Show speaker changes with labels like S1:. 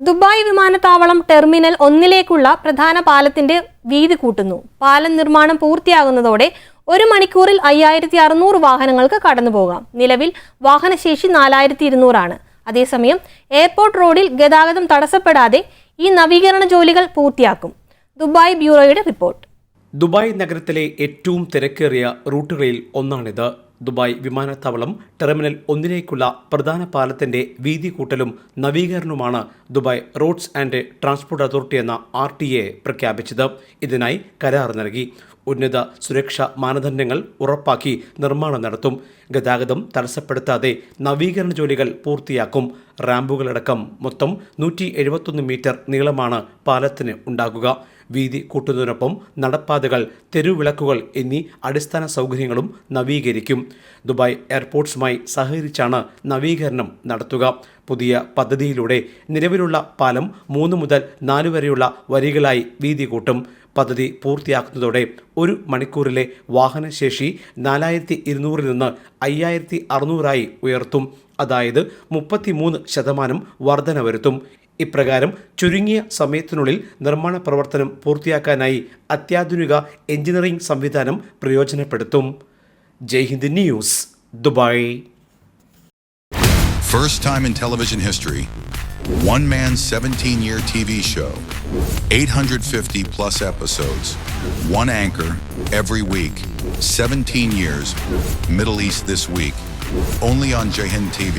S1: Dubai വിമാനത്താവളം terminal ഒന്നിലേക്കുള്ള പ്രധാന പാലത്തിന്റെ വീതി കൂട്ടുന്നു. പാലം നിർമ്മാണം പൂർത്തിയാകുന്നതോടെ ഒരു മണിക്കൂറിൽ അയ്യായിരത്തി അറുന്നൂറ് വാഹനങ്ങൾക്ക് കടന്നുപോകാം നിലവിൽ വാഹനശേഷി നാലായിരത്തി ഇരുന്നൂറാണ് അതേസമയം എയർപോർട്ട് റോഡിൽ ഗതാഗതം തടസ്സപ്പെടാതെ ഈ നവീകരണ ജോലികൾ പൂർത്തിയാക്കും. Dubai ബ്യൂറോയുടെ report.
S2: ദുബായ് നഗരത്തിലെ ഏറ്റവും തിരക്കേറിയ റൂട്ടുകളിൽ ഒന്നാണിത്. ദുബായ് വിമാനത്താവളം ടെർമിനൽ ഒന്നിലേക്കുള്ള പ്രധാന പാലത്തിന്റെ വീതി കൂട്ടലും നവീകരണവുമാണ് Dubai roads and transport authority എന്ന ആർ ടി എ പ്രഖ്യാപിച്ചത്. ഇതിനായി കരാർ നൽകി. ഉന്നത സുരക്ഷാ മാനദണ്ഡങ്ങൾ ഉറപ്പാക്കി നിർമ്മാണം നടത്തും. ഗതാഗതം തടസ്സപ്പെടുത്താതെ നവീകരണ ജോലികൾ പൂർത്തിയാക്കും. റാമ്പുകളടക്കം മൊത്തം നൂറ്റി മീറ്റർ നീളമാണ് പാലത്തിന് ഉണ്ടാകുക. വീതി കൂട്ടുന്നതിനൊപ്പം നടപ്പാതകൾ തെരുവിളക്കുകൾ എന്നീ അടിസ്ഥാന സൗകര്യങ്ങളും നവീകരിക്കും. ദുബായ് എയർപോർട്ട്സുമായി സഹകരിച്ചാണ് നവീകരണം നടത്തുക. പുതിയ പദ്ധതിയിലൂടെ നിലവിലുള്ള പാലം മൂന്ന് മുതൽ നാല് വരെയുള്ള വരികളായി വീതി കൂട്ടും. പദ്ധതി പൂർത്തിയാക്കുന്നതോടെ ഒരു മണിക്കൂറിലെ വാഹനശേഷി നാലായിരത്തി ഇരുന്നൂറിൽ നിന്ന് അയ്യായിരത്തി അറുന്നൂറായി ഉയർത്തും. അതായത് മുപ്പത്തിമൂന്ന് ശതമാനം വർധന വരുത്തും ഇപ്രകാരം ചുരുങ്ങിയ സമയത്തിനുള്ളിൽ നിർമ്മാണ പ്രവർത്തനം പൂർത്തിയാക്കാനായി അത്യാധുനിക എഞ്ചിനീയറിംഗ് സംവിധാനം പ്രയോജനപ്പെടുത്തും Jaihind news Dubai
S3: First time in television history, one man 17 year TV show, 850 plus episodes, one anchor every week, 17 years, Middle East this week, only on Jahin TV.